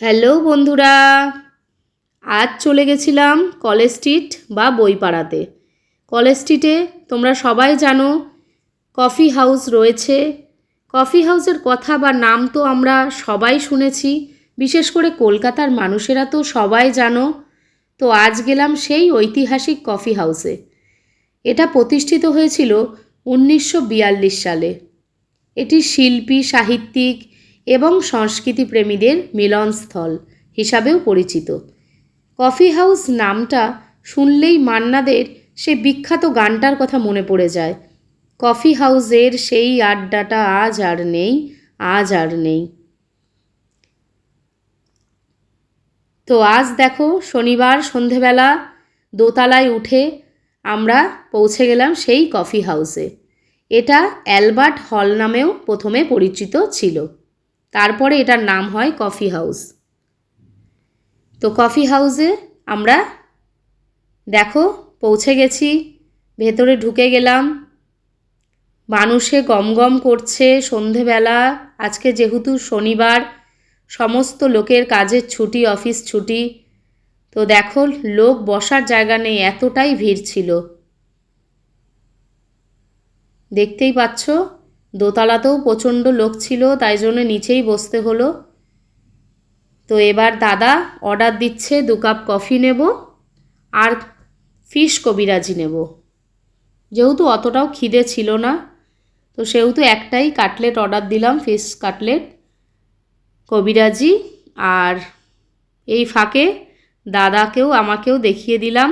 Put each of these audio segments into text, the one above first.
Hello বন্ধুরা, আজ চলে গেছিলাম কলেজ স্ট্রিট বা বইপাড়াতে। কলেজ স্ট্রিটে তোমরা সবাই জানো কফি হাউস রয়েছে। কফি হাউসের কথা বা নাম তো আমরা সবাই শুনেছি, বিশেষ করে কলকাতার মানুষেরা তো সবাই জানো। তো আজ গেলাম সেই ঐতিহাসিক কফি হাউসে। এটা প্রতিষ্ঠিত হয়েছিল উনিশশো বিয়াল্লিশ সালে। এটি শিল্পী, সাহিত্যিক এবং সংস্কৃতি প্রেমীদের মিলনস্থল হিসাবেও পরিচিত। কফি হাউস নামটা শুনলেই মান্নাদের সে বিখ্যাত গানটার কথা মনে পড়ে যায়। কফি হাউসের সেই আড্ডাটা আজ আর নেই, আজ আর নেই। তো আজ দেখো, শনিবার সন্ধেবেলা দোতলায় উঠে আমরা পৌঁছে গেলাম সেই কফি হাউসে। এটা অ্যালবার্ট হল নামেও প্রথমে পরিচিত ছিল। তারপরে এটার নাম হয় কফি হাউস। তো কফি হাউসে আমরা, দেখো, পৌঁছে গেছি, ভেতরে ঢুকে গেলাম। মানুষে গম গম করছে সন্ধেবেলা, আজকে যেহেতু শনিবার, সমস্ত লোকের কাজের ছুটি, অফিস ছুটি। তো দেখো, লোক বসার জায়গা নেই, এতটাই ভিড় ছিল। দেখতেই পাচ্ছ? দোতলাতেও প্রচণ্ড লোক ছিল, তাই জন্য নিচেই বসতে হলো। তো এবার দাদা অর্ডার দিচ্ছে, দু কাপ কফি নেব আর ফিশ কবিরাজি নেব। যেহেতু অতটাও খিদে ছিল না, তো সেহেতু একটাই কাটলেট অর্ডার দিলাম ফিশ কাটলেট কবিরাজি আর এই ফাঁকে দাদাকেও, আমাকেও দেখিয়ে দিলাম।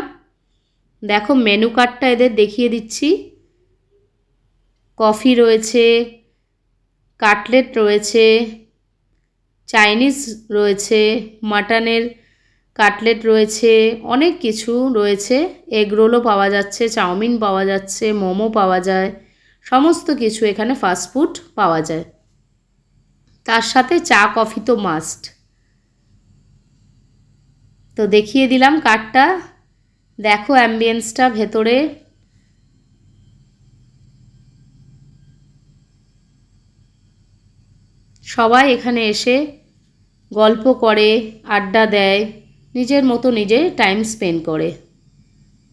দেখো মেনু কার্ডটা এদের দেখিয়ে দিচ্ছি। কফি রয়েছে, কাটলেট রয়েছে, চাইনিজ রয়েছে, মাটনের কাটলেট রয়েছে, অনেক কিছু রয়েছে। এগরোলও পাওয়া যাচ্ছে, চাউমিন পাওয়া যাচ্ছে, মোমো পাওয়া যায়, সমস্ত কিছু এখানে ফাস্টফুড পাওয়া যায়। তার সাথে চা, কফি তো মাস্ট তো দেখিয়ে দিলাম কার্ডটা। দেখো অ্যাম্বিয়েন্সটা ভেতরে। সবাই এখানে এসে গল্প করে, আড্ডা দেয়, নিজের মতো নিজে টাইম স্পেন্ড করে।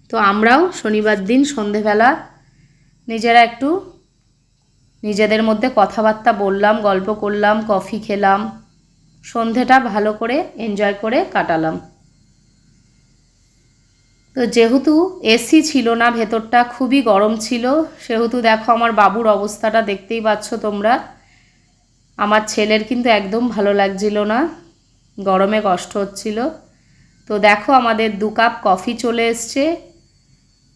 তো আমরাও শনিবার দিন সন্ধেবেলা নিজেরা একটু নিজেদের মধ্যে কথাবার্তা বললাম, গল্প করলাম কফি খেলাম, সন্ধেটা ভালো করে এনজয় করে কাটালাম। তো যেহেতু এসি ছিল না, ভেতরটা খুবই গরম ছিল, সেহেতু দেখো আমার বাবুর অবস্থাটা দেখতেই পাচ্ছ তোমরা। আমার ছেলের কিন্তু একদম ভালো লাগছিল না। গরমে কষ্ট হচ্ছিল। তো দেখো আমাদের দু কাপ কফি চলে এসছে।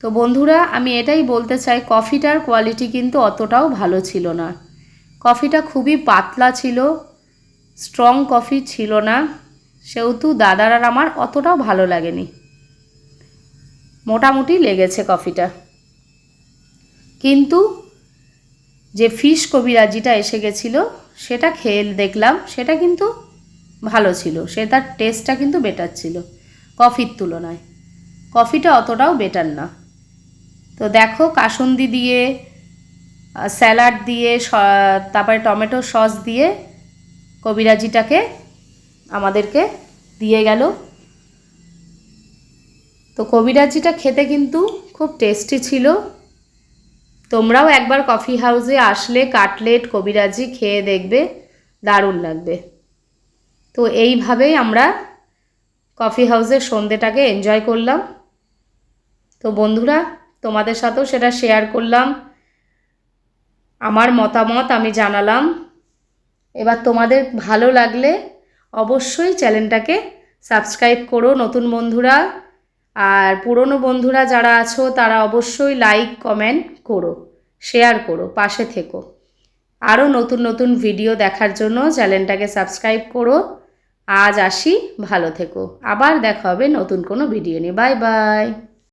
তো বন্ধুরা, আমি এটাই বলতে চাই, কফিটার কোয়ালিটি কিন্তু অতটাও ভালো ছিল না। কফিটা খুবই পাতলা ছিল স্ট্রং কফি ছিল না। সেহেতু দাদার আর আমার অতটাও ভালো লাগেনি। মোটামুটি লেগেছে কফিটা। কিন্তু যে ফিশ কবিরাজিটা এসে গেছিল, সেটা খেয়ে দেখলাম, সেটা কিন্তু ভালো ছিল, সে তার টেস্টটা কিন্তু বেটার ছিল কফির তুলনায়। কফিটা অতটাও বেটার না। তো দেখো, কাসন্দি দিয়ে স্যালাড দিয়ে তারপরে টমেটো সস দিয়ে কবিরাজিটাকে আমাদেরকে দিয়ে গেল। তো কবিরাজিটা খেতে কিন্তু খুব টেস্টি ছিল। তোমরাও একবার কফি হাউসে আসলে কাটলেট, কবিরাজি খেয়ে দেখবে, দারুণ লাগবে। তো এইভাবেই আমরা কফি হাউসের সন্ধেটাকে এনজয় করলাম। তো বন্ধুরা, তোমাদের সাথেও সেটা শেয়ার করলাম। আমার মতামত আমি জানালাম। এবার তোমাদের ভালো লাগলে অবশ্যই চ্যানেলটাকে সাবস্ক্রাইব করো। নতুন বন্ধুরা আর পুরনো বন্ধুরা যারা আছো, তারা অবশ্যই লাইক কমেন্ট করো শেয়ার করো, পাশে থেকো। আরও নতুন নতুন ভিডিও দেখার জন্য চ্যানেলটাকে সাবস্ক্রাইব করো। আজ আসি, ভালো থেকো। আবার দেখা হবে নতুন কোনো ভিডিও নিয়ে। Bye bye